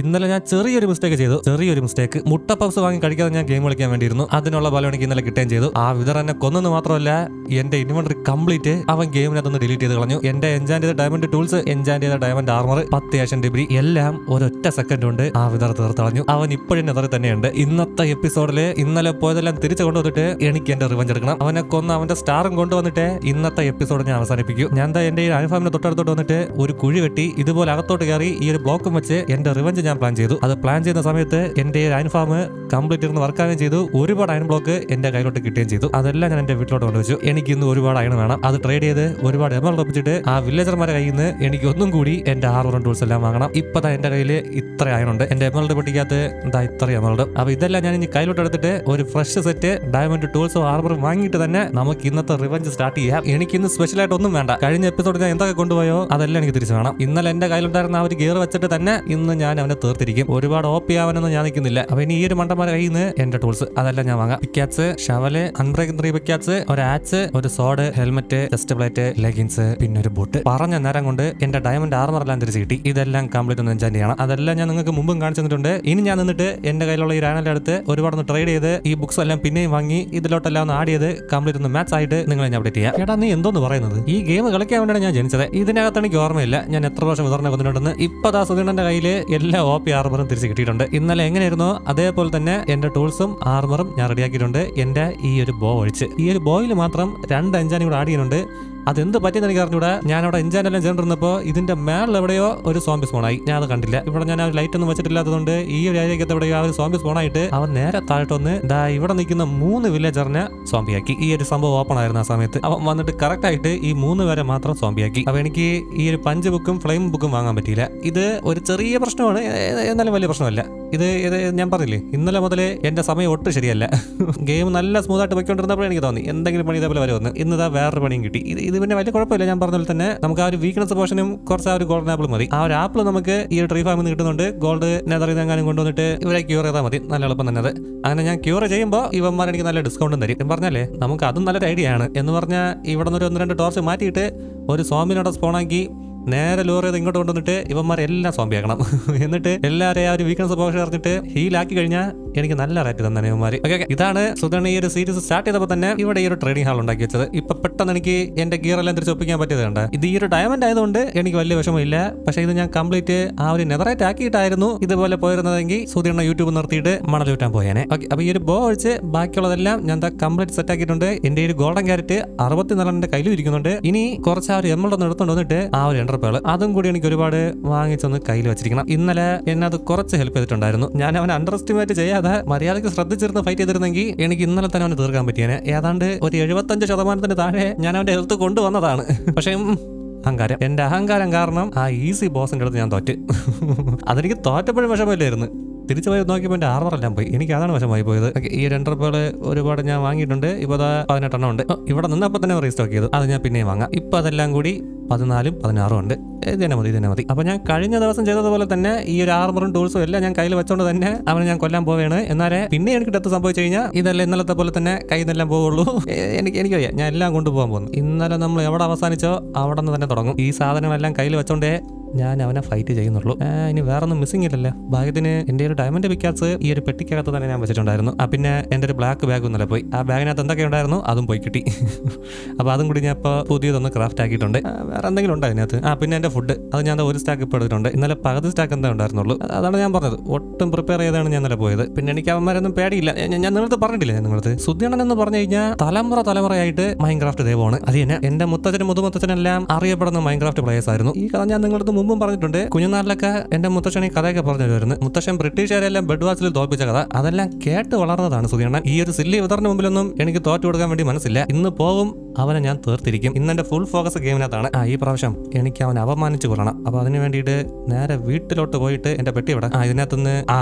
ഇന്നലെ ഞാൻ ചെറിയൊരു മിസ്റ്റേക്ക് ചെയ്തു. ചെറിയൊരു മിസ്റ്റേക്ക് മുട്ട പപ്സ് വാങ്ങി കഴിക്കാതെ ഞാൻ ഗെയിം കളിക്കാൻ വേണ്ടിയിരുന്നു. അതിനുള്ള ബലം എനിക്ക് ഇന്നലെ കിട്ടുകയും ചെയ്തു. ആ വിതർ എന്നെ കൊന്നെന്ന് മാത്രമല്ല എന്റെ ഇൻവെന്ററി കംപ്ലീറ്റ് അവൻ ഗെയിമിനകത്തൊന്ന് ഡിലീറ്റ് ചെയ്ത് കളഞ്ഞു. എന്റെ എൻജാൻ ചെയ്ത ഡയമണ്ട് ടൂൾസ് എൻജാൻ ചെയ്ത ഡയമണ്ട് ആർമർ പത്ത് ഏഷ്യൻ ഡിഗ്രി എല്ലാം ഒരൊറ്റ സെക്കൻഡ് കൊണ്ട് ആ വിതർ തീർത്തളഞ്ഞു. അവൻ ഇപ്പോഴും നെതറിൽ തന്നെയുണ്ട്. ഇന്നത്തെ എപ്പിസോഡിൽ ഇന്നലെ പോയതെല്ലാം തിരിച്ചു കൊണ്ടുവന്നിട്ട് എനിക്ക് എന്റെ റിവഞ്ച് എടുക്കണം. അവനെ കൊന്ന് അവന്റെ സ്റ്റാറും കൊണ്ടുവന്നിട്ട് ഇന്നത്തെ എപ്പിസോഡ് ഞാൻ അവസാനിപ്പിക്കും. ഞാൻ എന്താ എന്റെ ഈ അനുഫാമിന്റെ തൊട്ടടുത്തോട്ട് വന്നിട്ട് ഒരു കുഴി വെട്ടി ഇതുപോലെ അകത്തോട്ട് കയറി ഈ ഒരു ബ്ലോക്കും വെച്ച് എന്റെ റിവഞ്ച് ഞാൻ പ്ലാൻ ചെയ്തു. അത് പ്ലാൻ ചെയ്യുന്ന സമയത്ത് എന്റെ അയൻഫാം കംപ്ലീറ്റ് ഇരുന്ന് വർക്കാവുകയും ചെയ്തു. ഒരുപാട് അയൺ ബ്ലോക്ക് എന്റെ കയ്യിലോട്ട് കിട്ടുകയും ചെയ്തു. അതെല്ലാം ഞാൻ എന്റെ വീട്ടിലോട്ട് കൊണ്ടുവച്ചു. എനിക്ക് ഇന്ന് ഒരുപാട് അയൺ വേണം. അത് ട്രേഡ് ചെയ്ത് ഒരുപാട് എമൗണ്ട് ഒപ്പിച്ചിട്ട് ആ വില്ലേജർമാരെ കയ്യിൽ നിന്ന് എനിക്ക് ഒന്നും കൂടി എന്റെ ആറുറം ടൂൾസ് എല്ലാം വാങ്ങണം. ഇപ്പൊ ദാ എന്റെ കയ്യിൽ ഇത്ര അയണുണ്ട് എന്റെ എമൗണ്ട് പെട്ടിക്കകത്ത് എന്താ ഇത്ര എമൗണ്ട് അപ്പൊ ഇതെല്ലാം ഞാൻ ഇനി കയ്യിലോട്ട് എടുത്തിട്ട് ഒരു ഫ്രഷ് സെറ്റ് ഡയമണ്ട് ടൂൾസോ ആർബറും വാങ്ങിയിട്ട് തന്നെ നമുക്ക് ഇന്നത്തെ റിവഞ്ച് സ്റ്റാർട്ട് ചെയ്യാം. എനിക്ക് ഇന്ന് സ്പെഷ്യൽ ആയിട്ട് ഒന്നും വേണ്ട. കഴിഞ്ഞ എപ്പിസോഡ് ഞാൻ എന്തൊക്കെ കൊണ്ടുപോയോ അതെല്ലാം എനിക്ക് തിരിച്ചു വേണം. ഇന്നലെ എന്റെ കയ്യിലുണ്ടായിരുന്ന ആ ഒരു ഗിയർ വെച്ചിട്ട് തന്നെ ഇന്ന് ഞാൻ തീർത്തിരിക്കും. ഒരുപാട് ഓപ്പി ആവാനൊന്നും ഞാൻ നിൽക്കുന്നില്ല. അപ്പൊ ഇനി ഈ ഒരു മണ്ടന്മാരെ കയ്യിൽ നിന്ന് എന്റെ ടൂൾസ് അതെല്ലാം ഞാൻ വാങ്ങാം. പിക്കാറ്റ്സ് ഷവൽ അൺബ്രേക്ക് ത്രീ പിക്കാറ്റ്സ് ഒരു ആച്ച് ഒരു sword helmet chest plate leggings പിന്നെ ഒരു ബൂട്ട് പറഞ്ഞ നേരം കൊണ്ട് എന്റെ ഡയമണ്ട് ആർമർ എല്ലാം തിരിച്ച് കിട്ടി. ഇതെല്ലാം കംപ്ലീറ്റ് ഒന്ന് ചെയ്യണം. അതെല്ലാം ഞാൻ നിങ്ങൾക്ക് മുമ്പും കാണിച്ചു തന്നിട്ടുണ്ട്. ഇനി ഞാൻ നിന്നിട്ട് എന്റെ കയ്യിലുള്ള ഈ രാണലിന്റെ അടുത്ത് ഒരുപാട് ഒന്ന് ട്രേഡ് ചെയ്ത് ഈ ബുക്സ് എല്ലാം പിന്നെയും വാങ്ങി ഇതിലോട്ടെല്ലാം ഒന്ന് ആഡ് ചെയ്ത് കംപ്ലീറ്റ് ഒന്ന് മാച്ച് ആയിട്ട് നിങ്ങളെ ഞാൻ അപ്ഡേറ്റ് ചെയ്യാം. എടാ നീ എന്തോന്ന് പറയുന്നത്? ഈ ഗെയിം കളിക്കാൻ വേണ്ടിയാണ് ഞാൻ ജനിച്ചത്. ഇതിനകത്ത് എനിക്ക് ഓർമ്മയില്ല. ഞാൻ എത്ര പ്രാവശ്യം ഉദാഹരണം വന്നിട്ടുണ്ടെന്ന് ഇപ്പൊ ദാ സുധീണന്റെ കയ്യിൽ എല്ലാ ഒ പി ആർമറും തിരിച്ച് കിട്ടിയിട്ടുണ്ട്. ഇന്നലെ എങ്ങനെയായിരുന്നു? അതേപോലെ തന്നെ എന്റെ ടൂൾസും ആർമറും ഞാൻ റെഡിയാക്കിയിട്ടുണ്ട്. എന്റെ ഈ ഒരു ബോ ഒഴിച്ച്. ഈ ഒരു ബോയിൽ മാത്രം രണ്ട് അഞ്ചാനും കൂടെ ആഡ് ചെയ്യുന്നുണ്ട്. അതെന്ത് പറ്റിയെന്ന് എനിക്ക് അറിഞ്ഞൂടെ ഞാൻ അവിടെ എഞ്ചാനെല്ലാം ചേർന്നിരുന്നപ്പോൾ ഇതിന്റെ മേളിൽ എവിടെയോ ഒരു സോംബി സ്പോണായി. ഞാൻ അത് കണ്ടില്ല. ഇവിടെ ഞാൻ ലൈറ്റ് ഒന്നും വെച്ചിട്ടില്ലാത്തതുകൊണ്ട് ഈ ഒരു ഏരിയക്കത്ത് എവിടെയോ ആ ഒരു സോംബി സ്പോണായിട്ട് അവൻ നേരെ താഴോട്ട് ഒന്ന് ദാ ഇവിടെ നിൽക്കുന്ന മൂന്ന് വില്ലേജറിനെ സോംബിയാക്കി. ഈ ഒരു സംഭവം ഓപ്പൺ ആയിരുന്നു ആ സമയത്ത്. അവൻ വന്നിട്ട് കറക്റ്റ് ആയിട്ട് ഈ മൂന്ന് പേരെ മാത്രം സോംബിയാക്കി. അപ്പൊ എനിക്ക് ഈ ഒരു പഞ്ച് ബുക്കും ഫ്ലെയിം ബുക്കും വാങ്ങാൻ പറ്റിയില്ല. ഇത് ഒരു ചെറിയ പ്രശ്നമാണ്. എന്നാലും വലിയ പ്രശ്നമല്ല. ഇത് ഇത് ഞാൻ പറഞ്ഞില്ലേ? ഇന്നലെ മുതലേ എന്റെ സമയം ഒട്ടും ശരിയല്ല. ഗെയിം നല്ല സ്മൂത്ത് ആയിട്ട് പോയിക്കൊണ്ടിരുന്നപ്പോഴേ എനിക്ക് തോന്നി എന്തെങ്കിലും പണി ഇതേപോലെ വരുമെന്ന്. ഇന്ന് ഇതാ വേറൊരു പണിയും കിട്ടി. ഇത് ഇത് പിന്നെ വലിയ കുഴപ്പമില്ല. ഞാൻ പറഞ്ഞ പോലെ തന്നെ നമുക്ക് ആ ഒരു വീക്ക്നസ് പോർഷനും കുറച്ച് ആ ഒരു ഗോൾഡൻ ആപ്പിൾ മതി. ആ ഒരു ആപ്പിൾ നമുക്ക് ഈ ട്രീ ഫാമിൽ നിന്ന് കിട്ടുന്നുണ്ട്. ഗോൾഡ് നെതറിൽ എങ്ങാനും കൊണ്ടുവന്നിട്ട് ഇവരെ ക്യൂർ ചെയ്താൽ മതി. നല്ല എളുപ്പം തന്നെ അത്. അങ്ങനെ ഞാൻ ക്യൂർ ചെയ്യുമ്പോൾ ഇവന്മാർ എനിക്ക് നല്ല ഡിസ്കൗണ്ടും തരും. പറഞ്ഞാലേ നമുക്ക് അതും നല്ലൊരു ഐഡിയ ആണ്. എന്ന് പറഞ്ഞാൽ ഇവിടെ നിന്ന് ഒരു ഒന്ന് രണ്ട് ടോർച്ച് മാറ്റിയിട്ട് ഒരു സോമിനോടെ സ്പോണാക്കി നേരെ ലോറി ചെയ്ത് ഇങ്ങോട്ട് കൊണ്ടുവന്നിട്ട് ഇവന്മാരെല്ലാം സോംബിയാക്കണം എന്നിട്ട് എല്ലാവരെയും ആ ഒരു വീക്ക്നസ് പോഷൻ അറിഞ്ഞിട്ട് ഹീലാക്കി കഴിഞ്ഞാൽ എനിക്ക് നല്ല റേറ്റ് തന്നെ ഇവന്മാർ ഓക്കെ ഇതാണ് സുധരണ ഈ ഒരു സീരീസ് സ്റ്റാർട്ട് ചെയ്തപ്പോൾ തന്നെ ഇവിടെ ഈ ഒരു ട്രേഡിംഗ് ഹാൾ ഉണ്ടാക്കി വെച്ചത്. ഇപ്പൊ പെട്ടെന്ന് എനിക്ക് എന്റെ ഗിയർ എല്ലാം തിരിച്ച് ഒപ്പിക്കാൻ പറ്റിയത് കണ്ട? ഇത് ഈ ഒരു ഡയമണ്ട് ആയതുകൊണ്ട് എനിക്ക് വലിയ വിഷമമില്ല. പക്ഷെ ഇത് ഞാൻ കംപ്ലീറ്റ് ആ ഒരു നെതറേറ്റ് ആക്കിയിട്ടായിരുന്നു ഇതുപോലെ പോയിരുന്നതെങ്കിൽ സുധീർണ യൂട്യൂബ് നിർത്തിയിട്ട് മണൽ ചുറ്റാൻ പോയേനെ. ഓക്കെ അപ്പൊ ഈ ഒരു ബോ ഒഴിച്ച് ബാക്കിയുള്ളതെല്ലാം ഞാൻ കംപ്ലീറ്റ് സെറ്റ് ആക്കിയിട്ടുണ്ട്. എന്റെ ഒരു ഗോൾഡൻ ക്യാരറ്റ് അറുപത്തിനാലിന്റെ കയ്യിലും ഇരിക്കുന്നുണ്ട്. ഇനി കുറച്ച് ആ ഒരു എമൗണ്ട് ഒന്ന് എടുത്തോണ്ട് വന്നിട്ട് ആ ഒരു എന്റർപേൾ അതും കൂടി എനിക്ക് ഒരുപാട് വാങ്ങിച്ചൊന്ന് കയ്യിൽ വെച്ചിരിക്കണം. ഇന്നലെ എന്നെ അത് കുറച്ച് ഹെൽപ്പ് ചെയ്തിട്ടുണ്ടായിരുന്നു. ഞാൻ അവനെ അണ്ടർ എസ്റ്റിമേറ്റ് ചെയ്യാതെ മര്യാദയ്ക്ക് ശ്രദ്ധിച്ചിരുന്ന് ഫൈറ്റ് ചെയ്തിരുന്നെങ്കിൽ എനിക്ക് ഇന്നലെ തന്നെ അവനെ തീർക്കാൻ പറ്റിയേനെ. ഏതാണ്ട് ഒരു എഴുപത്തഞ്ച് ശതമാനത്തിന് താഴെ ഞാൻ അവന്റെ ഹെൽത്ത് കൊണ്ടുവന്നതാണ്. പക്ഷേ അഹങ്കാരം. എന്റെ അഹങ്കാരം കാരണം ആ ഈസി ബോസിന്റെ അടുത്ത് ഞാൻ തോറ്റ്. അതെനിക്ക് തോറ്റപ്പോഴും വിഷമമില്ലായിരുന്നു. തിരിച്ചു പോയി നോക്കിയപ്പോൾ എന്റെ ആർമറെല്ലാം പോയി. എനിക്ക് അതാണ് വശമായി പോയത്. ഈ രണ്ടര പേൾ ഒരുപാട് ഞാൻ വാങ്ങിയിട്ടുണ്ട്. ഇപ്പോൾ അതാ പതിനെട്ടെണ്ണം ഉണ്ട്. ഇവിടെ നിന്നപ്പോൾ തന്നെ റീസ്റ്റോക്ക് ചെയ്തു. അത് ഞാൻ പിന്നെയും വാങ്ങാം. ഇപ്പൊ അതെല്ലാം കൂടി പതിനാലും പതിനാറും ഉണ്ട്. ഇതന്നെ തന്നെ മതി ഇതന്നെ മതി. അപ്പോൾ ഞാൻ കഴിഞ്ഞ ദിവസം ചെയ്തതുപോലെ തന്നെ ഈ ഒരു ആർമറും ടൂൾസും എല്ലാം ഞാൻ കയ്യിൽ വെച്ചോണ്ട് തന്നെ അവനെ ഞാൻ കൊല്ലാൻ പോവുകയാണ് എന്നാലേ പിന്നെ എനിക്ക് ഡെത്ത് സംഭവിച്ചു കഴിഞ്ഞാൽ ഇതെല്ലാം ഇന്നലത്തെ പോലെ തന്നെ കയ്യിൽ നിന്നെല്ലാം പോവുള്ളൂ എനിക്ക് എനിക്ക് വയ്യ. ഞാൻ എല്ലാം കൊണ്ടുപോകാൻ പോകുന്നു. ഇന്നലെ നമ്മൾ എവിടെ അവസാനിച്ചോ അവിടെ നിന്ന് തന്നെ തുടങ്ങും. ഈ സാധനങ്ങളെല്ലാം കയ്യിൽ വെച്ചോണ്ടേ ഞാൻ അവനെ ഫൈറ്റ് ചെയ്യുന്നുള്ളൂ. ഇനി വേറെ ഒന്നും മിസ്സിംഗ് ഇല്ലല്ലോ. ഭാഗ്യത്തിന് എന്റെ ഒരു ഡയമണ്ട് പിക്കാസ് ഈ ഒരു പെട്ടിക്കകത്ത് തന്നെ ഞാൻ വെച്ചിട്ടുണ്ടായിരുന്നു. ആ പിന്നെ എന്റെ ഒരു ബ്ലാക്ക് ബാഗ് ഒന്നല്ല പോയി. ആ ബാഗിനകത്ത് എന്തൊക്കെ ഉണ്ടായിരുന്നു അതും പോയി കിട്ടി. അപ്പോൾ അതും കൂടി ഞാൻ ഇപ്പോൾ പുതിയതൊന്ന് ക്രാഫ്റ്റ് ആക്കിയിട്ടുണ്ട്. വേറെ എന്തെങ്കിലും ഉണ്ടോ അതിനകത്ത് ആ പിന്നെ എന്റെ ഫുഡ് അത് ഞാൻ ഒരു സ്റ്റാക്ക് ഇപ്പോൾ എടുത്തിട്ടുണ്ട്. ഇന്നലെ പകുതി സ്റ്റാക്ക് എന്താ ഉണ്ടായിരുന്നുള്ളൂ. അതാണ് ഞാൻ പറഞ്ഞത്. ഒട്ടും പ്രിപ്പയർ ചെയ്താണ് ഞാൻ ഇന്നലെ പോയത്. പിന്നെ എനിക്ക് അവന്മാരൊന്നും പേടിയില്ല. ഞാൻ നിങ്ങളത് പറഞ്ഞിട്ടില്ല ഞാൻ നിങ്ങളടുത്ത്? സുദ്ധിയണൻ എന്ന് പറഞ്ഞു കഴിഞ്ഞാൽ തലമുറ തലമുറയായിട്ട് മൈൻക്രാഫ്റ്റ് ദൈവമാണ് അത് തന്നെ എന്റെ മുത്തച്ഛനും മുതുമുത്തച്ഛനെല്ലാം അറിയപ്പെടുന്ന മൈൻക്രാഫ്റ്റ് പ്ലേയേഴ്സ് ആയിരുന്നു. ഈ കഥ ഞാൻ നിങ്ങളടുത്ത് മുമ്പും പറഞ്ഞിട്ടുണ്ട്. കുഞ്ഞുനാളിലൊക്കെ എന്റെ മുത്തച്ഛൻ ഈ കഥയൊക്കെ പറഞ്ഞു വരുന്നു മുത്തച്ഛൻ ബ്രിട്ടീഷുകാരെല്ലാം ബെഡ് വാച്ചിൽ തോൽപ്പിച്ച കഥ. അതെല്ലാം കേട്ട് വളർന്നതാണ് സുധീണൻ ഈ ഒരു സില്ലി വിതറിന് മുമ്പിലൊന്നും എനിക്ക് തോറ്റു കൊടുക്കാൻ വേണ്ടി മനസ്സില്ല. ഇന്ന് പോകും അവനെ ഞാൻ തീർത്തിരിക്കും. ഇന്നെന്റെ ഫുൾ ഫോക്കസ് ഗെയിമിനകത്താണ് ഈ പ്രാവശ്യം എനിക്ക് അവൻ അപമാനിച്ചു കൊള്ളണം അപ്പൊ അതിന് വേണ്ടിയിട്ട് നേരെ വീട്ടിലോട്ട് പോയിട്ട് എന്റെ പെട്ടി ഇവിടെ ആ ഇതിനകത്തുനിന്ന് ആ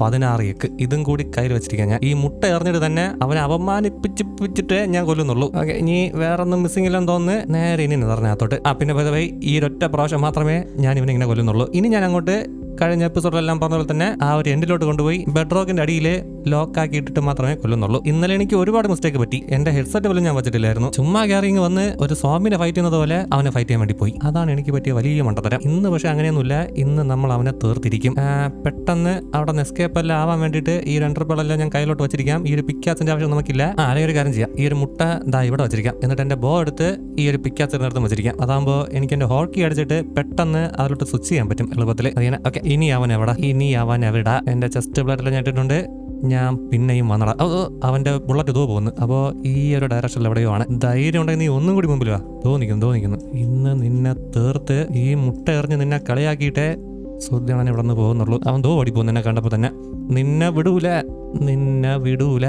പതിനാറ് എക്ക് ഇതും കൂടി കയ്യിൽ വെച്ചിരിക്കാൻ ഞാൻ. ഈ മുട്ട എറിഞ്ഞിട്ട് തന്നെ അവനെ അപമാനിപ്പിച്ചിപ്പിച്ചിട്ടേ ഞാൻ കൊല്ലുന്നുള്ളൂ. ഓക്കെ ഇനി വേറൊന്നും മിസ്സിംഗ് ഇല്ലെന്ന് തോന്നുന്നു. നേരെ ഇനി നിറഞ്ഞകത്തോട്ട് ആ പിന്നെ പതിവായി ഈ ഒറ്റ പ്രാവശ്യം മാത്രമേ ഞാൻ ഇവനെ ഇങ്ങനെ കൊല്ലുന്നുള്ളൂ. ഇനി ഞാൻ അങ്ങോട്ട് കഴിഞ്ഞ എപ്പിസോഡിലെല്ലാം പറഞ്ഞ പോലെ തന്നെ ആ ഒരു എൻഡിലോട്ട് കൊണ്ടുപോയി ബെഡ്റോക്കിന്റെ അടിയിൽ ലോക്ക് ആക്കി ഇട്ടിട്ട് മാത്രമേ കൊല്ലുന്നുള്ളൂ. ഇന്നലെ എനിക്ക് ഒരുപാട് മിസ്റ്റേക്ക് പറ്റി. എന്റെ ഹെഡ്സെറ്റ് പോലും ഞാൻ വെച്ചിട്ടില്ലായിരുന്നു. ചുമ്മാ കയറിങ് വന്ന് ഒരു സ്വാമിനെ ഫൈറ്റ് ചെയ്യുന്നത് പോലെ അവനെ ഫൈറ്റ് ചെയ്യാൻ വേണ്ടി പോയി. അതാണ് എനിക്ക് പറ്റിയ വലിയ മണ്ടത്തരം. ഇന്ന് പക്ഷെ അങ്ങനെയൊന്നുമില്ല. ഇന്ന് നമ്മൾ അവനെ തീർത്തിരിക്കും. പെട്ടെന്ന് അവിടെ നിന്ന് എസ്കേപ്പ് എല്ലാം ആവാൻ വേണ്ടിയിട്ട് ഈ രണ്ടർപ്പളെല്ലാം ഞാൻ കയ്യിലോട്ട് വെച്ചിരിക്കാം. ഈ ഒരു പിക്കാസിന്റെ ആവശ്യം നമുക്കില്ല. അല്ലെങ്കിൽ ഒരു കാര്യം ചെയ്യാം. ഈ ഒരു മുട്ട ദാ ഇവിടെ വെച്ചിരിക്കാം. എന്നിട്ട് എന്റെ ബോ എടുത്ത് ഈ ഒരു പിക്കാസിന്റെ വെച്ചിരിക്കാം. അതാകുമ്പോൾ എനിക്ക് എന്റെ ഹോക്കി അടിച്ചിട്ട് പെട്ടെന്ന് അതിലോട്ട് സ്വിച്ച് ചെയ്യാൻ പറ്റും എളുപ്പത്തിൽ അതിനെ ഓക്കെ ഇനി അവൻ എവിടെ? ഇനി അവൻ എവിടെ? എന്റെ ചെസ്റ്റ് ബ്ലഡിൽ ഞാൻ ഞാൻ പിന്നെയും വന്നടാ. അവന്റെ ബുള്ളറ്റ് ഇതോ പോകുന്നു. അപ്പോൾ ഈ ഒരു ഡയറക്ഷനിൽ എവിടെയോ ആണ്. ധൈര്യം ഉണ്ടെങ്കിൽ നീ ഒന്നും കൂടി മുമ്പിൽ വാ. തോന്നിക്കുന്നു തോന്നിക്കുന്നു ഇന്ന് നിന്നെ തീർത്ത് ഈ മുട്ട എറിഞ്ഞ് നിന്നെ കളിയാക്കിയിട്ടേ സുദ്ധ്യണൻ ഇവിടെ നിന്ന് പോകുന്നുള്ളൂ. അവൻ തോ ഓടി നിന്നെ കണ്ടപ്പോൾ തന്നെ. നിന്നെ വിടൂല നിന്നെ വിടൂല.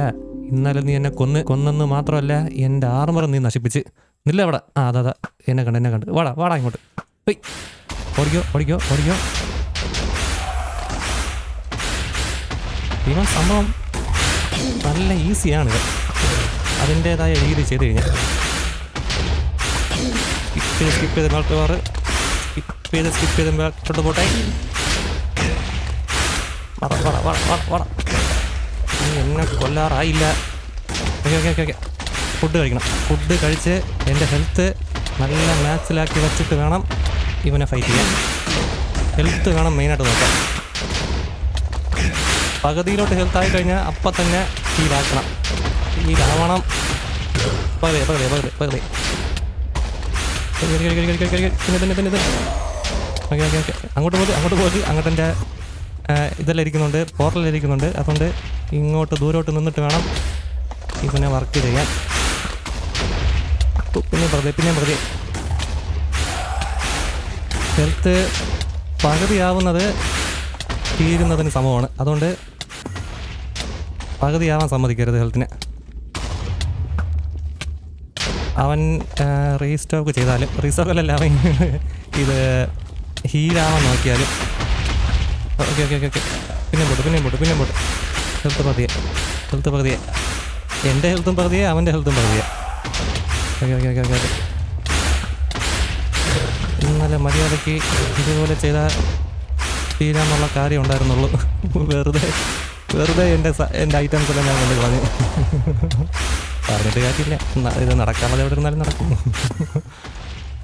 ഇന്നലെ നീ എന്നെ കൊന്ന് കൊന്നെന്ന് മാത്രമല്ല എന്റെ ആർമർ നീ നശിപ്പിച്ച്. നില്ല അവിടെ. ആ അതാ എന്നെ കണ്ട് എന്നെ കണ്ട്. വാടാ വാടാ ഇങ്ങോട്ട്. ഓടിക്കോ ഓടിക്കോ ഓടിക്കോ. ഇവൻ സംഭവം നല്ല ഈസിയാണ് ഇത്. അതിന്റേതായ രീതി ചെയ്ത് കഴിഞ്ഞാൽ സ്കിപ്പ് ചെയ്ത് സ്കിപ്പ് ചെയ്ത് ബാക്ക് സ്കിപ്പ് ചെയ്ത് സ്കിപ്പ് ചെയ്ത് ബാക്കോട്ട് പോട്ടെ. വട വട വട വട വട. നീ എന്നെ കൊല്ലാറായില്ല. ഓക്കെ ഓക്കെ ഓക്കെ ഫുഡ് കഴിക്കണം. ഫുഡ് കഴിച്ച് എന്റെ ഹെൽത്ത് നല്ല മാച്ചിലാക്കി വെച്ചിട്ട് വേണം ഇവനെ ഫൈറ്റ് ചെയ്യാൻ. ഹെൽത്ത് വേണം മെയിനായിട്ട് നോക്കാൻ. പകുതിയിലോട്ട് ഹെൽത്ത് ആയി കഴിഞ്ഞാൽ അപ്പം തന്നെ ഹീലാക്കണം ഹീലാവണം പകുതി പകുതി പകുതി പകുതി. പിന്നെ പിന്നെ ഓക്കെ ഓക്കെ ഓക്കെ. അങ്ങോട്ട് പോയി അങ്ങോട്ട് പോയി അങ്ങോട്ട് എന്റെ ഇതെല്ലാം ഇരിക്കുന്നുണ്ട്. പോർട്ടലിൽ ഇരിക്കുന്നുണ്ട്. അതുകൊണ്ട് ഇങ്ങോട്ട് ദൂരോട്ട് നിന്നിട്ട് വേണം ഇതിനെ വർക്ക് ചെയ്യാൻ. പിന്നെ പ്രതി പിന്നെ പ്രതി ഹെൽത്ത് പകുതിയാവുന്നത് തീരുന്നതിന് സമമാണ്. അതുകൊണ്ട് പകുതിയാവാൻ സമ്മതിക്കരുത് ഹെൽത്തിന്. അവൻ റീസ്റ്റോക്ക് ചെയ്താലും റീസ്റ്റോക്കല്ല അവൻ ഇത് ഹീലാവാൻ നോക്കിയാലും. ഓക്കെ ഓക്കെ ഓക്കെ പിന്നെ പോട്ട് പിന്നെ പോട്ട് പിന്നെ പോട്ട്. ഹെൽത്ത് പകുതിയെ ഹെൽത്ത് പകുതിയെ. എന്റെ ഹെൽത്തും പകുതിയെ അവന്റെ ഹെൽത്തും പകുതിയെ. ഓക്കെ ഓക്കെ ഓക്കെ ഓക്കെ ഇന്നലെ മര്യാദയ്ക്ക് ഇതുപോലെ ചെയ്താൽ തീരാന്നുള്ള കാര്യം ഉണ്ടായിരുന്നുള്ളൂ വെറുതെ വെറുതെ എന്റെ എന്റെ ഐറ്റംസ് എല്ലാം ഞാൻ കൊണ്ട് കളഞ്ഞു. പറഞ്ഞിട്ട് കാര്യമില്ല. ഇത് നടക്കാമല്ലോ എവിടെ ഇരുന്നാലും നടക്കും.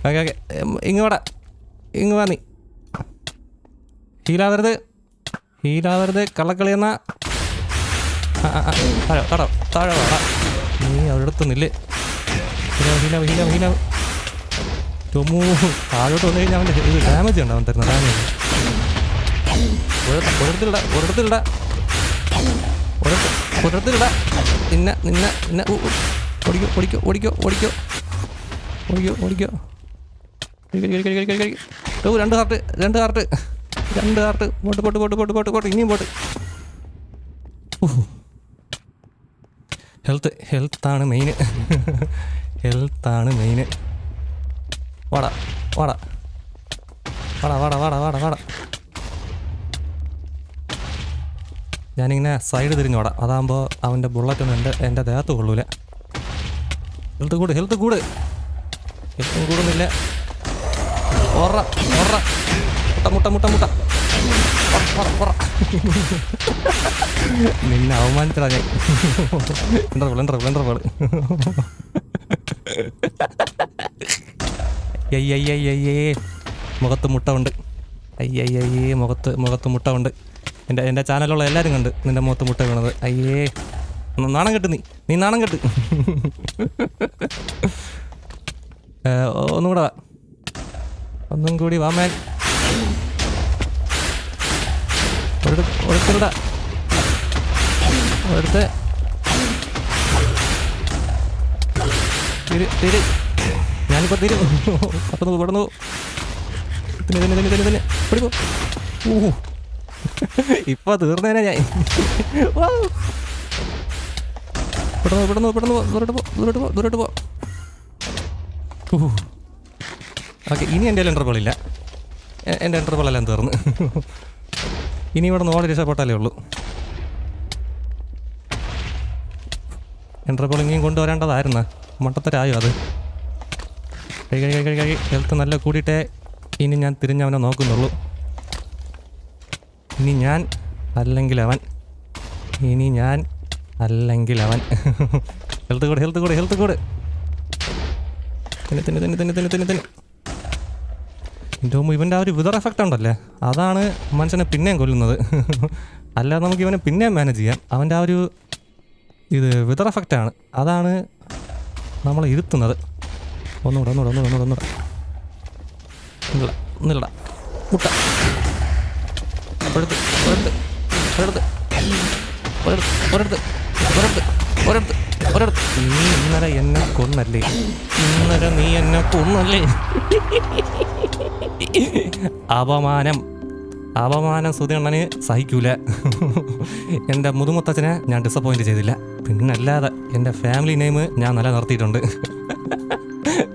Okay okay. ഇങ്ങ് ഇങ്ങ് വാ നീ. ഹീലാവരുത് ഹീലാവരുത് കള്ളക്കളി എന്നാ. താഴെ താഴെ വാടാ. നീ അവിടുത്തെ നില്ല്. ഹീലാവ് ഹീലാവ് ഹീലാവ് ഹീലാവ് ചുമൂ താഴോട്ട് വന്നു കഴിഞ്ഞാൽ അവന്റെ ഡാമേജ് ഉണ്ട് അവൻ തരുന്ന ഡാമേജ് ഒരിടത്തിലിട ഒരിടത്തിലിട. ഒരിടത്തിലിട നിന്ന നിന്ന നിന്ന. ഓടിക്കോ ഓടിക്കോ ഓടിക്കോ ഓടിക്കോ ഓടിക്കോ ഓടിക്കോ. ഓ രണ്ട് ഹാർട്ട് രണ്ട് ഹാർട്ട് രണ്ട് heart pot pot pot pot pot ഇനിയും പോട്ട് ഹെൽത്ത് ഹെൽത്താണ് മെയിന് ഹെൽത്താണ് മെയിന് വാടാ വാടാ വാടാ വാടാ വാടാ വാടാ വാടാ ഞാനിങ്ങനെ സൈഡ് തിരിഞ്ഞു വാടാ അതാകുമ്പോൾ അവന്റെ ബുള്ളറ്റൊന്നും എന്റെ എന്റെ ദേഹത്ത് കൊള്ളൂല. ഹെൽത്ത് കൂട് ഹെൽത്ത് കൂട്. ഹെൽത്തും കൂടുന്നില്ല. ഒറ ഒറ. മുട്ട മുട്ട മുട്ട മുട്ട. നിന്നെ അവമാനിച്ചടാ ഞാൻ. ഇന്റർവൽ ഇന്റർവൽ ഇന്റർവൽ അയ്യയ്യയ്യേ മുഖത്ത് മുട്ട ഉണ്ട്. അയ്യയ്യയ്യേ മുഖത്ത് മുഖത്ത് മുട്ട ഉണ്ട്. എന്റെ എന്റെ ചാനലുള്ള എല്ലാവരും കണ്ട് നിന്റെ മുഖത്ത് മുട്ട വീണത്. അയ്യേ നാണം കെട്ട് നീ. നീ നാണം കെട്ട്. ഒന്നും കൂടെ വാ. ഒന്നും കൂടി വാമേൻ ഒരിടത്തിലൂടെ ഒരിടത്ത് തിരി തിരി. ഞാനിപ്പോൾ തിരി. പെട്ടെന്ന് പെട്ടെന്ന്. തിന്ന് തിന്ന് ഊ. ഇപ്പൊ തീർന്നേനെ ഞാൻ. ഇവിടുന്ന് ഇവിടുന്ന് പോ, പെട്ടെന്ന് പോ, ദൂരോട്ട് പോ ദൂരോട്ട് പോ ദൂരോട്ട് പോ. ഓക്കെ ഇനി എന്റെ എന്റർപോൾ ഇല്ല എന്റെ എന്റർപോൾ എല്ലാം തീർന്ന്. ഇനി ഇവിടെ നിന്ന് രക്ഷപ്പെട്ടാലേ ഉള്ളൂ. എന്റർപോൾ ഇനിയും കൊണ്ടുവരേണ്ടതായിരുന്നു. മട്ടത്തരായോ അത്? കഴി കഴി കഴി കഴി കഴി ഹെൽത്ത് നല്ല കൂടിയിട്ടേ ഇനി ഞാൻ തിരിഞ്ഞവനെ നോക്കുന്നുള്ളൂ. ഇനി ഞാൻ അല്ലെങ്കിൽ അവൻ ഇനി ഞാൻ അല്ലെങ്കിൽ അവൻ ഹെൽത്ത് കൂടെ ഹെൽത്ത് കൂടെ ഹെൽത്ത് കൂടെ. തന്നെ തന്നെ തന്നെ തന്നെ തന്നെ തന്നെ. തന്നെ എന്റെ മുമ്പ് ഇവന്റെ ആ ഒരു വിതർ എഫക്റ്റ് ഉണ്ടല്ലേ? അതാണ് മനുഷ്യനെ പിന്നെയും കൊല്ലുന്നത്. അല്ലാതെ നമുക്ക് ഇവനെ പിന്നെയും മാനേജ് ചെയ്യാം. അവന്റെ ആ ഒരു ഇത് വിതർ എഫക്റ്റാണ് അതാണ് നമ്മളെ ഇരുത്തുന്നത്. ഒന്നുകൂടെ ഒന്നുകൂടെ ഒന്നുകൂടെ ഒന്നുകൂടെ ഒന്നുകൂടെ. ഒന്നുകൂടെ മുട്ട. ഒരിടത്ത് ഒരിടത്ത് ഒരിടത്ത് ഒരിടത്ത് ഒരിടത്ത് നീ ഇന്നലെ എന്നെ കൊന്നല്ലേ? ഇന്നലെ നീ എന്നെ കൊന്നല്ലേ? അപമാനം. അപമാനം സുധികണ്ണന് സഹിക്കൂല. എന്റെ മുതുമുത്തച്ഛനെ ഞാൻ ഡിസപ്പോയിന്റ് ചെയ്തില്ല. പിന്നല്ലാതെ എന്റെ ഫാമിലി നെയിം ഞാൻ നിലനിർത്തിയിട്ടുണ്ട്.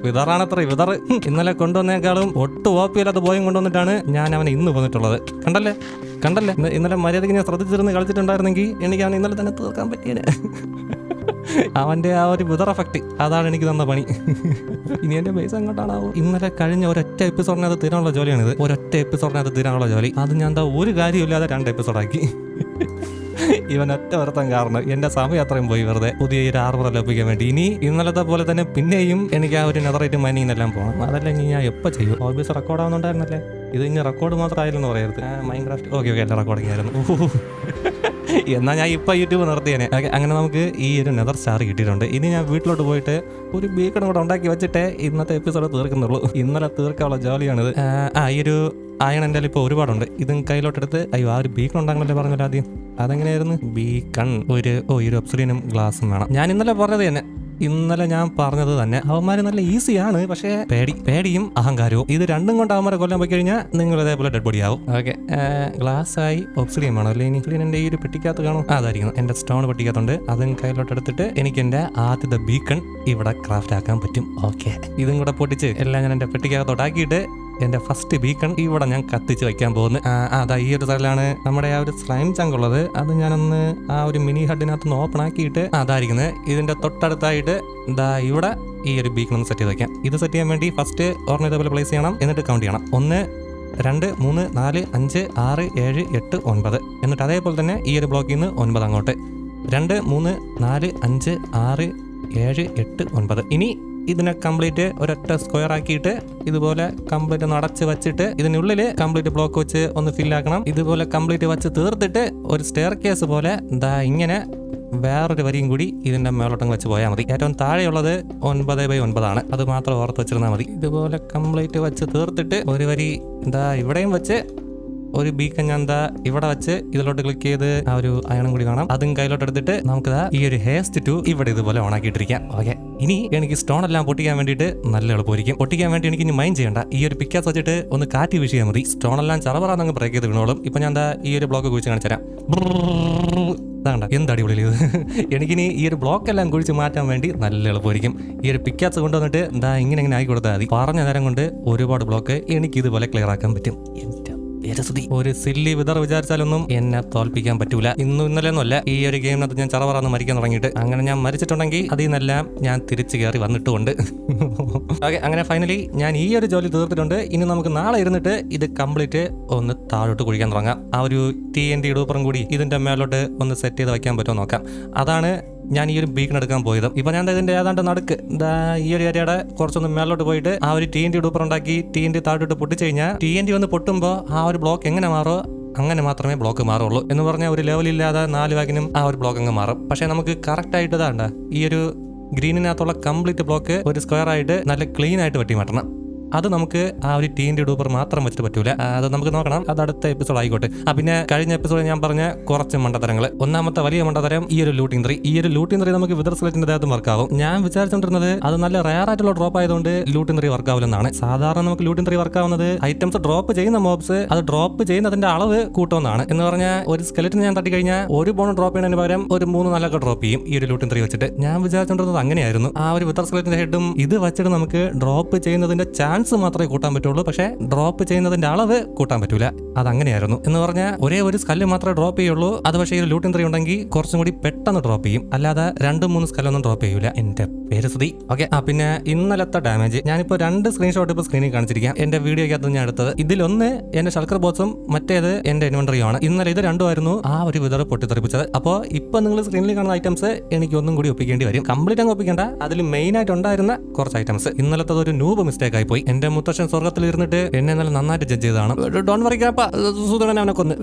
വിതറാണത്ര വിതറ്. ഇന്നലെ കൊണ്ടുവന്നേക്കാളും ഒട്ടും ഓപ്പിയല്ലാത്ത ബോയും കൊണ്ടുവന്നിട്ടാണ് ഞാൻ അവനെ ഇന്ന് വന്നിട്ടുള്ളത്. കണ്ടല്ലേ? കണ്ടല്ലേ? ഇന്നലെ മര്യാദയ്ക്ക് ഞാൻ ശ്രദ്ധിച്ചിരുന്ന് കളിച്ചിട്ടുണ്ടായിരുന്നെങ്കിൽ എനിക്ക് അവൻ ഇന്നലെ തന്നെ തീർക്കാൻ പറ്റിയേനെ. അവന്റെ ആ ഒരു വിതർ എഫക്റ്റ് അതാണ് എനിക്ക് തന്ന പണി. ഇനി എന്റെ പൈസ അങ്ങോട്ടാണാവോ ഇന്നലെ കഴിഞ്ഞ ഒരൊറ്റ എപ്പിസോഡിനകത്ത് തീരാനുള്ള ജോലിയാണിത്. ഒരൊറ്റ എപ്പിസോഡിനകത്ത് തീരാനുള്ള ജോലി. അത് ഞാൻ എന്താ ഒരു കാര്യമില്ലാതെ രണ്ട് എപ്പിസോഡാക്കി ഇവൻ ഒറ്റ വർത്തം കാരണം എന്റെ സമയം അത്രയും പോയി വെറുതെ പുതിയ ഒരു ആർമർ ലഭിക്കാൻ വേണ്ടി. ഇനി ഇന്നലത്തെ പോലെ തന്നെ പിന്നെയും എനിക്ക് ആ ഒരു നെതറേറ്റ് മൈനിങ്ങിനെല്ലാം പോകണം അതല്ല ഇനി ഞാൻ എപ്പോ ചെയ്യും? ഓബിയസ് റെക്കോർഡ് ആവുന്നുണ്ടായിരുന്നല്ലേ? ഇത് ഇനി റെക്കോർഡ് മാത്രമായില്ലെന്ന് പറയരുത്. മൈൻക്രാഫ്റ്റ് ഓക്കെ ഓക്കെ എല്ലാം റെക്കോർഡിംഗ് ആയിരുന്നു ഊഹ്. എന്നാ ഞാൻ ഇപ്പൊ യൂട്യൂബ് നിർത്തിയേനെ. അങ്ങനെ നമുക്ക് ഈ ഒരു നെതർ സ്റ്റാർ കിട്ടിയിട്ടുണ്ട്. ഇനി ഞാൻ വീട്ടിലോട്ട് പോയിട്ട് ഒരു ബീക്കൺ കൂടെ ഉണ്ടാക്കി വെച്ചിട്ടേ ഇന്നത്തെ എപ്പിസോഡ് തീർക്കുന്നുള്ളൂ. ഇന്നലെ തീർക്കാനുള്ള ജോലിയാണിത്. ആ, ഈ ഒരു അയൺ എന്റെ ഇപ്പോൾ ഒരുപാടുണ്ട്. ഇതും കയ്യിലോട്ടെടുത്ത് അയ്യോ ആ ഒരു ബീക്കൺ ഉണ്ടാകണല്ലേ പറഞ്ഞല്ലോ ആദ്യം? അതെങ്ങനെയായിരുന്നു? ബീക്കൺ ഒരു ഓ ഈ ഒരു ഒബ്സിഡിയനും ഗ്ലാസും വേണം. ഞാൻ ഇന്നലെ പറഞ്ഞത് തന്നെ ഇന്നലെ ഞാൻ പറഞ്ഞത് തന്നെ. അവന്മാര് നല്ല ഈസിയാണ് പക്ഷേ പേടി പേടിയും അഹങ്കാരവും. ഇത് രണ്ടും കൊണ്ട് അവന്മാരെ കൊല്ലാൻ പോയി കഴിഞ്ഞാൽ നിങ്ങൾ ഇതേപോലെ ഡെഡ് ബോഡി ആവും. ഓക്കെ. ഗ്ലാസ് ആയി ഓക്സിഡിയം വേണം? അല്ലെ ഇനി ക്ലീൻ എന്റെ ഈ ഒരു പെട്ടിക്കകത്ത് കാണും? അതായിരിക്കും എന്റെ സ്റ്റോൺ പെട്ടിക്കകത്തുണ്ട്. അതും കയ്യിലോട്ട് എടുത്തിട്ട് എനിക്ക് എന്റെ ആദ്യത്തെ ബീക്കൺ ഇവിടെ ക്രാഫ്റ്റ് ആക്കാൻ പറ്റും. ഓക്കെ. ഇതും കൂടെ പൊട്ടിച്ച് എല്ലാം ഞാൻ എന്റെ പെട്ടിക്കകത്തോട്ടാക്കിയിട്ട് എന്റെ ഫസ്റ്റ് ബീക്കൺ ഇവിടെ ഞാൻ കത്തിച്ച് വെക്കാൻ പോകുന്നു. ആ, ആ, അതാ ഈ ഒരു സൈഡിലാണ് നമ്മുടെ ആ ഒരു സ്ലൈം ചങ്ക് ഉള്ളത്. അത് ഞാനൊന്ന് ആ ഒരു മിനി ഹഡിനകത്ത് ഓപ്പൺ ആക്കിയിട്ട് അതായിരിക്കുന്നത് ഇതിന്റെ തൊട്ടടുത്തായിട്ട് ദാ ഇവിടെ ഈ ഒരു ബീക്കൺ ഒന്ന് സെറ്റ് ചെയ്ത് വെക്കാം. ഇത് സെറ്റ് ചെയ്യാൻ വേണ്ടി ഫസ്റ്റ് ഓർമ്മ ഇതേപോലെ പ്ലേസ് ചെയ്യണം. എന്നിട്ട് കൗണ്ട് ചെയ്യണം. ഒന്ന് രണ്ട് മൂന്ന് നാല് അഞ്ച് ആറ് ഏഴ് എട്ട് ഒൻപത്. എന്നിട്ട് അതേപോലെ തന്നെ ഈ ഒരു ബ്ലോക്കിൽ നിന്ന് ഒൻപത് അങ്ങോട്ട്. രണ്ട് മൂന്ന് നാല് അഞ്ച് ആറ് ഏഴ് എട്ട് ഒൻപത്. ഇനി ഇതിനെ കംപ്ലീറ്റ് ഒരൊറ്റ സ്ക്വയർ ആക്കിയിട്ട് ഇതുപോലെ കംപ്ലീറ്റ് ഒന്ന് അടച്ച് വെച്ചിട്ട് ഇതിനുള്ളിൽ കംപ്ലീറ്റ് ബ്ലോക്ക് വെച്ച് ഒന്ന് ഫില്ലാക്കണം ഇതുപോലെ കംപ്ലീറ്റ് വെച്ച് തീർത്തിട്ട് ഒരു സ്റ്റെയർ കേസ് പോലെ ദാ ഇങ്ങനെ വേറൊരു വരിയും കൂടി ഇതിന്റെ മേലോട്ടം വെച്ച് പോയാൽ മതി. ഏറ്റവും താഴെയുള്ളത് ഒൻപത് ബൈ ഒൻപതാണ് അത് മാത്രം ഓർത്ത് വെച്ചിരുന്നാൽ മതി. ഇതുപോലെ കംപ്ലീറ്റ് വെച്ച് തീർത്തിട്ട് ഒരു വരി എന്താ ഇവിടെയും വെച്ച് ഒരു ബീക്കൺ ഞാൻ എന്താ ഇവിടെ വെച്ച് ഇതിലോട്ട് ക്ലിക്ക് ചെയ്ത് ആ ഒരു അയണം കൂടി കാണാം. അതും കയ്യിലോട്ട് എടുത്തിട്ട് നമുക്ക് ഈ ഒരു ഹേസ്റ്റ് ടു ഇവിടെ ഇതുപോലെ ഓൺ ആക്കിയിട്ടിരിക്കാം. ഓക്കെ ഇനി എനിക്ക് സ്റ്റോൺ എല്ലാം പൊട്ടിക്കാൻ വേണ്ടിയിട്ട് നല്ല എളുപ്പമായിരിക്കും. പൊട്ടിക്കാൻ വേണ്ടി എനിക്ക് ഇനി മൈൻഡ് ചെയ്യണ്ട. ഈ ഒരു പിക്കാസ് വെച്ചിട്ട് ഒന്ന് കാറ്റി വീശിയാൽ മതി. സ്റ്റോൺ എല്ലാം ചറപറാന്നങ്ങ് ബ്രേക്ക് ചെയ്ത് വീണോളും. ഇപ്പൊ ഞാൻ എന്താ ഈ ഒരു ബ്ലോക്ക് കുഴിച്ച് കാണിച്ചു തരാം. ഇതാണ്ട എന്ത് അടിപൊളി ഇത്? എനിക്കിനി ഈ ഒരു ബ്ലോക്ക് എല്ലാം കുഴിച്ച് മാറ്റാൻ വേണ്ടി നല്ല എളുപ്പമായിരിക്കും. ഈ ഒരു പിക്കാസ് കൊണ്ടുവന്നിട്ട് എന്താ ഇങ്ങനെ ഇങ്ങനെ ആക്കി കൊടുത്താൽ മതി. പറഞ്ഞ നേരം കൊണ്ട് ഒരുപാട് ബ്ലോക്ക് എനിക്ക് ഇതുപോലെ ക്ലിയർ ആക്കാൻ പറ്റും. എന്റെ ഒരു സില്ലി വിതർ വിചാരിച്ചാലൊന്നും എന്നെ തോൽപ്പിക്കാൻ പറ്റൂല. ഇന്നും ഇന്നലെ ഒന്നുമല്ല ഈ ഒരു ഗെയിമിനകത്ത് ഞാൻ ചറവറാന്ന് മരിക്കാൻ തുടങ്ങിയിട്ട്. അങ്ങനെ ഞാൻ മരിച്ചിട്ടുണ്ടെങ്കിൽ അതിൽ നിന്നെല്ലാം ഞാൻ തിരിച്ചു കയറി വന്നിട്ടുമുണ്ട്. ഓക്കെ അങ്ങനെ ഫൈനലി ഞാൻ ഈ ഒരു ജോലി തീർത്തിട്ടുണ്ട്. ഇനി നമുക്ക് നാളെ ഇരുന്നിട്ട് ഇത് കംപ്ലീറ്റ് ഒന്ന് താഴോട്ട് കുഴിക്കാൻ തുടങ്ങാം. ആ ഒരു ടി എൻ ടി ഡൂപ്പറും കൂടി ഇതിന്റെ മേലോട്ട് ഒന്ന് സെറ്റ് ചെയ്ത് വയ്ക്കാൻ പറ്റുമോ നോക്കാം. അതാണ് ഞാൻ ഈ ഒരു ബീക്കൺ എടുക്കാൻ പോയത്. ഇപ്പൊ ഞാൻ ഇതിന്റെ ഏതാണ്ട് നടുക്ക് ഈ ഒരു ഏരിയയുടെ കുറച്ചൊന്ന് മേലോട്ട് പോയിട്ട് ആ ഒരു ടി എൻ ടി ഡൂപ്പർ ഉണ്ടാക്കി ടി എൻ ടി താഴോട്ട് പൊട്ടിച്ചു കഴിഞ്ഞാൽ ടി എൻ ടി വന്ന് പൊട്ടുമ്പോൾ ആ ഒരു ബ്ലോക്ക് എങ്ങനെ മാറോ അങ്ങനെ മാത്രമേ ബ്ലോക്ക് മാറുള്ളൂ എന്ന് പറഞ്ഞാൽ ഒരു ലെവലില്ലാതെ നാല് വാക്കിനും ആ ഒരു ബ്ലോക്ക് അങ്ങ് മാറും. പക്ഷേ നമുക്ക് കറക്റ്റ് ആയിട്ട് ഇതാണ്ട ഈ ഒരു ഗ്രീനിനകത്തുള്ള കംപ്ലീറ്റ് ബ്ലോക്ക് ഒരു സ്ക്വയർ ആയിട്ട് നല്ല ക്ലീൻ ആയിട്ട് വെട്ടി മാറ്റണം. അത് നമുക്ക് ആ ഒരു ടീന്റെ ഡൂപ്പർ മാത്രം വെച്ചിട്ട് പറ്റൂല. അത് നമുക്ക് നോക്കണം. അത് അടുത്ത എപ്പിസോഡ് ആയിക്കോട്ടെ. ആ പിന്നെ കഴിഞ്ഞ എപ്പിസോഡ് ഞാൻ പറഞ്ഞ കുറച്ച് മണ്ടതരങ്ങൾ ഒന്നാമത്തെ വലിയ മണ്ടത്തരം ഈ ഒരു ലൂട്ടിംഗ് ത്രീ ഈ ഒരു ലൂട്ടിംഗ് ത്രീ നമുക്ക് വിതർ സ്ലെറ്റിന്റെ വർക്ക് ആവും. ഞാൻ വിചാരിച്ചോണ്ടിരുന്നത് അത് നല്ല റയർ ആയിട്ടുള്ള ഡ്രോപ്പ് ആയതുകൊണ്ട് ലൂട്ടിംഗ് ത്രീ വർക്ക് ആവില്ലെന്നാണ്. സാധാരണ നമുക്ക് ലൂട്ടിംഗ് ത്രീ വർക്ക് ആവുന്നത് ഐറ്റംസ് ഡ്രോപ്പ് ചെയ്യുന്ന മോബ്സ് അത് ഡ്രോപ്പ് ചെയ്യുന്നതിന്റെ അളവ് കൂട്ടുമെന്നാണ്. എന്ന് പറഞ്ഞാൽ ഒരു സ്കെലറ്റിന് ഞാൻ തട്ടി കഴിഞ്ഞാൽ ഒരു ബോൺ ഡ്രോപ്പ് ചെയ്യുന്നതിന് പകരം ഒരു മൂന്ന് നാലൊക്കെ ഡ്രോപ്പ് ചെയ്യും ഈ ഒരു ലൂട്ടിംഗ് ത്രീ വെച്ചിട്ട്. ഞാൻ വിചാരിച്ചോണ്ടിരുന്നത് അങ്ങനെയായിരുന്നു. ആ ഒരു വിതർ സ്കെലറ്റിന്റെ ഹെഡും ഇത് വെച്ചിട്ട് നമുക്ക് ഡ്രോപ്പ് ചെയ്യുന്നതിന്റെ ചാൻസ് ചാൻസ് മാത്രമേ കൂട്ടാൻ പറ്റുള്ളൂ. പക്ഷേ ഡ്രോപ്പ് ചെയ്യുന്നതിന്റെ അളവ് കൂട്ടാൻ പറ്റൂല. അതങ്ങനെയായിരുന്നു. എന്ന് പറഞ്ഞാൽ ഒരേ ഒരു സ്കല്ല് മാത്രമേ ഡ്രോപ്പ് ചെയ്യുള്ളൂ. അത് പക്ഷേ ഒരു ലൂട്ടിൻ ത്രീ ഉണ്ടെങ്കിൽ കുറച്ചും കൂടി പെട്ടെന്ന് ഡ്രോപ്പ് ചെയ്യും. അല്ലാതെ രണ്ടും മൂന്ന് സ്കല്ലൊന്നും ഡ്രോപ്പ് ചെയ്യൂല. എന്റെ പേര് ശ്രുതി. ഓക്കെ ആ പിന്നെ ഇന്നലത്തെ ഡാമേജ് ഞാനിപ്പോൾ രണ്ട് സ്ക്രീൻഷോട്ട് ഇപ്പോൾ സ്ക്രീനിൽ കാണിച്ചിരിക്കാം. എന്റെ വീഡിയോയ്ക്കകത്ത് ഞാൻ എടുത്തത്. ഇതിലൊന്ന് എന്റെ ശൽക്കർ ബോസും മറ്റേത് ഇൻവെന്ററിയും ആണ്. ഇന്നലെ ഇത് രണ്ടുമായിരുന്നു ആ ഒരു വിതറ് പൊട്ടിത്തെറിപ്പിച്ചത്. അപ്പോൾ ഇപ്പോൾ നിങ്ങൾ സ്ക്രീനിൽ കാണുന്ന ഐറ്റംസ് എനിക്ക് ഒന്നും കൂടി ഒപ്പിക്കേണ്ടി വരും. കംപ്ലീറ്റ് അങ്ങ് ഒപ്പിക്കേണ്ട. അതിൽ മെയിൻ ആയിട്ട് ഉണ്ടായിരുന്ന കുറച്ച് ഐറ്റംസ് ഇന്നലത്തെ ഒരു നൂബ് മിസ്റ്റേക്ക് ആയി പോയി എന്റെ മുത്തശ്ശൻ സ്വർഗത്തിൽ ഇരുന്നിട്ട് എന്നെ നല്ല നന്നായിട്ട് ജഡ്ജ് ചെയ്തതാണ്. ഡോൺ സുധീണൻ അവനെ കൊന്ന്.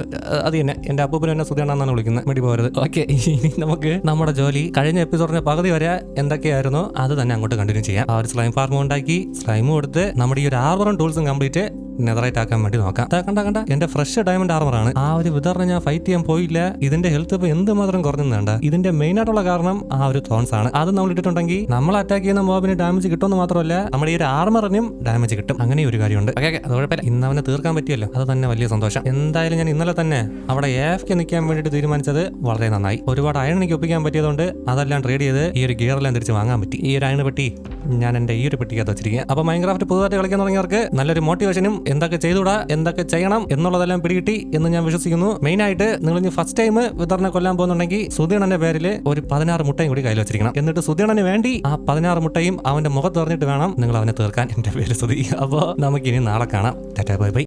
അത് തന്നെ. എന്റെ അപ്പൂപ്പൻ എന്നെ സുധീണെന്നാണ് വിളിക്കുന്നത്. മിടി പോരത് ഓക്കെ ഇനി നമുക്ക് നമ്മുടെ ജോലി. കഴിഞ്ഞ എപ്പിസോഡിന്റെ പകുതി വരെ എന്തൊക്കെയായിരുന്നോ? അത് തന്നെ അങ്ങോട്ട് കണ്ടിന്യൂ ചെയ്യാം. ആ ഒരു സ്ലൈം ഫാർമും ഉണ്ടാക്കി. സ്ലൈമും കൊടുത്ത് നമ്മുടെ ഈ ഒരു ആർമറും ടൂൾസും കംപ്ലീറ്റ് നെതറൈറ്റ് ആക്കാൻ വേണ്ടി നോക്കാം. കണ്ട കണ്ട. എന്റെ ഫ്രഷ് ഡയമണ്ട് ആർമറാണ് ആ ഒരു വിതറിനെ ഞാൻ ഫൈറ്റ് ചെയ്യാൻ പോയില്ല. ഇതിന്റെ ഹെൽത്ത് ഇപ്പൊ എന്തുമാത്രം കുറഞ്ഞു വേണ്ട ഇതിന്റെ മെയിൻ ആയിട്ടുള്ള കാരണം ആ ഒരു തോൺസ് ആണ്. അത് നമ്മൾ ഇട്ടിട്ടുണ്ടെങ്കിൽ നമ്മൾ അറ്റാക്ക് ചെയ്യുന്ന മോബിന് ഡാമേജ് കിട്ടുമെന്ന് മാത്രമല്ല നമ്മുടെ ഈ ഒരു ആർമറിനും ഡാമേജ് കിട്ടും. അങ്ങനെ ഒരു കാര്യമുണ്ട്. ഓക്കെ ഓക്കെ അത് കുഴപ്പമില്ല. ഇന്ന് അവനെ തീർക്കാൻ പറ്റിയല്ലോ. അത് തന്നെ വലിയ സന്തോഷം. എന്തായാലും ഞാൻ ഇന്നലെ തന്നെ അവിടെ എഫ് കെ നിൽക്കാൻ വേണ്ടിയിട്ട് തീരുമാനിച്ചത് വളരെ നന്നായി. ഒരുപാട് അയൺ എനിക്ക് ഒപ്പിക്കാൻ പറ്റിയതുകൊണ്ട് അതെല്ലാം ട്രേഡ് ചെയ്ത് ഈ ഒരു ഗിയറെല്ലാം തിരിച്ച് വാങ്ങാൻ പറ്റി. ഈ ഒരു അയൺ പെട്ടി ഞാൻ എന്റെ ഈ ഒരു പെട്ടിക്കകത്ത് വെച്ചിരിക്കുക അപ്പോൾ മൈൻക്രാഫ്റ്റ് പുതുതായിട്ട് കളിക്കാൻ തുടങ്ങിയവർക്ക് നല്ലൊരു മോട്ടിവേഷനും എന്തൊക്കെ ചെയ്തുകൂടാ എന്തൊക്കെ ചെയ്യണം എന്നുള്ളതെല്ലാം പിടികിട്ടി എന്ന് ഞാൻ വിശ്വസിക്കുന്നു. മെയിനായിട്ട് നിങ്ങൾ ഇനി ഫസ്റ്റ് ടൈം വിതരണ കൊല്ലാൻ പോകുന്നുണ്ടെങ്കിൽ സുധീണന്റെ പേരിൽ ഒരു പതിനാറ് മുട്ടയും കൂടി കയ്യിൽ വെച്ചിരിക്കണം. എന്നിട്ട് സുധീണന് വേണ്ടി ആ പതിനാറ് മുട്ടയും അവന്റെ മുഖത്ത് പറഞ്ഞിട്ട് വേണം നിങ്ങൾ അവനെ തീർക്കാൻ. എന്റെ പേര് സുധി അപ്പോൾ നമുക്കിനി നാളെ കാണാം. Tata bye bye.